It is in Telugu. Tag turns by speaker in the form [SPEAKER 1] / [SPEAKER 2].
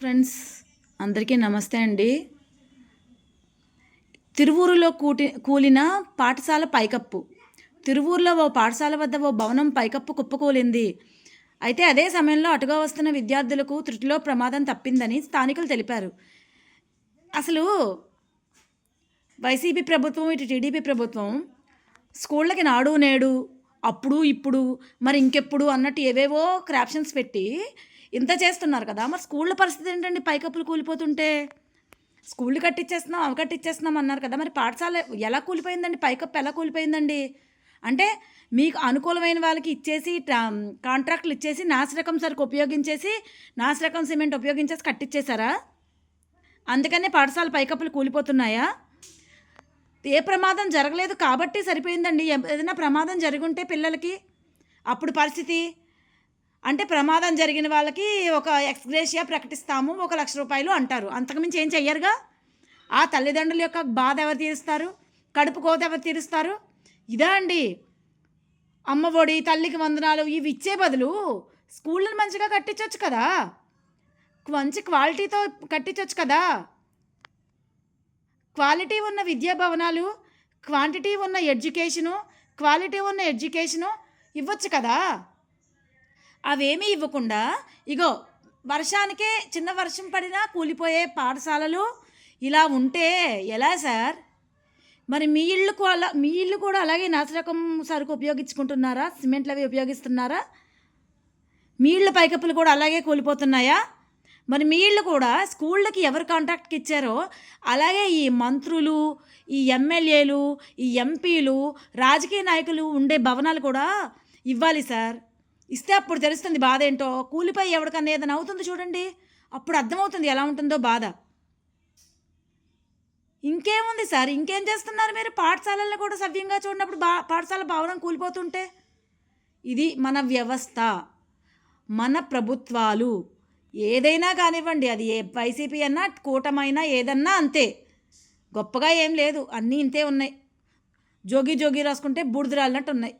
[SPEAKER 1] ఫ్రెండ్స్ అందరికీ నమస్తే అండి. తిరువూరులో కూటి కూలిన పాఠశాల పైకప్పు. తిరువూరులో ఓ పాఠశాల వద్ద ఓ భవనం పైకప్పు కుప్పకూలింది. అయితే అదే సమయంలో అటుగా వస్తున్న విద్యార్థులకు త్రుటిలో ప్రమాదం తప్పిందని స్థానికులు తెలిపారు. అసలు వైసీపీ ప్రభుత్వం ఇటు టీడీపీ ప్రభుత్వం స్కూళ్ళకి నాడు నేడు అప్పుడు ఇప్పుడు మరి ఇంకెప్పుడు అన్నట్టు ఏవేవో క్రాప్షన్స్ పెట్టి ఇంత చేస్తున్నారు కదా. మరి స్కూళ్ళ పరిస్థితి ఏంటండి? పైకప్పులు కూలిపోతుంటే? స్కూళ్ళు కట్టించేస్తున్నాం అవి కట్టించేస్తున్నాం అన్నారు కదా. మరి పాఠశాల ఎలా కూలిపోయిందండి? పైకప్పు ఎలా కూలిపోయిందండి? అంటే మీకు అనుకూలమైన వాళ్ళకి ఇచ్చేసి ట్రా- కాంట్రాక్ట్లు ఇచ్చేసి నాసిరకం సరుకు ఉపయోగించేసి నాసిరకం సిమెంట్ ఉపయోగించేసి కట్టించేశారా అందుకనే పాఠశాల పైకప్పులు కూలిపోతున్నాయా? ఏ ప్రమాదం జరగలేదు కాబట్టి సరిపోయిందండి. ఏదైనా ప్రమాదం జరుగుంటే పిల్లలకి అప్పుడు పరిస్థితి? అంటే ప్రమాదం జరిగిన వాళ్ళకి ఒక ఎక్స్గ్రేషియా ప్రకటిస్తాము ఒక లక్ష రూపాయలు అంటారు. అంతకుమించి ఏం చెయ్యరుగా? ఆ తల్లిదండ్రుల యొక్క బాధ ఎవరు తీరుస్తారు? కడుపు కోత ఎవరు తీరుస్తారు? ఇదా అండి. అమ్మ ఒడి తల్లికి వందనాలు ఇవి ఇచ్చే బదులు స్కూళ్ళని మంచిగా కట్టించవచ్చు కదా? మంచి క్వాలిటీతో కట్టించవచ్చు కదా? క్వాలిటీ ఉన్న విద్యా భవనాలు క్వాంటిటీ ఉన్న ఎడ్యుకేషను క్వాలిటీ ఉన్న ఎడ్యుకేషను ఇవ్వచ్చు కదా? అవేమీ ఇవ్వకుండా ఇగో వర్షానికే చిన్న వర్షం పడినా కూలిపోయే పాఠశాలలు ఇలా ఉంటే ఎలా సార్? మరి మీ ఇళ్ళు అలా మీ ఇల్లు కూడా అలాగే నాసిరకం సరుకు ఉపయోగించుకుంటున్నారా? సిమెంట్లు అవి ఉపయోగిస్తున్నారా? మీ ఇళ్ళు పైకప్పులు కూడా అలాగే కూలిపోతున్నాయా? మరి మీ ఇళ్ళు కూడా స్కూళ్ళకి ఎవరు కాంట్రాక్ట్కి ఇచ్చారో అలాగే ఈ మంత్రులు ఈ ఎమ్మెల్యేలు ఈ ఎంపీలు రాజకీయ నాయకులు ఉండే భవనాలు కూడా ఇవ్వాలి సార్. ఇస్తే అప్పుడు తెలుస్తుంది బాధ ఏంటో. కూలిపోయి ఎవరికన్నా ఏదైనా అవుతుంది చూడండి. అప్పుడు అర్థమవుతుంది ఎలా ఉంటుందో బాధ. ఇంకేముంది సార్? ఇంకేం చేస్తున్నారు మీరు? పాఠశాలల్లో కూడా సవ్యంగా చూడనప్పుడు బా పాఠశాల భవనం కూలిపోతుంటే? ఇది మన వ్యవస్థ. మన ప్రభుత్వాలు. ఏదైనా కానివ్వండి అది ఏ వైసీపీ అన్నా కూటమైనా ఏదన్నా అంతే. గొప్పగా ఏం లేదు. అన్నీ ఇంతే ఉన్నాయి. జోగి జోగి రాసుకుంటే బూడిద రాలినట్టు ఉన్నాయి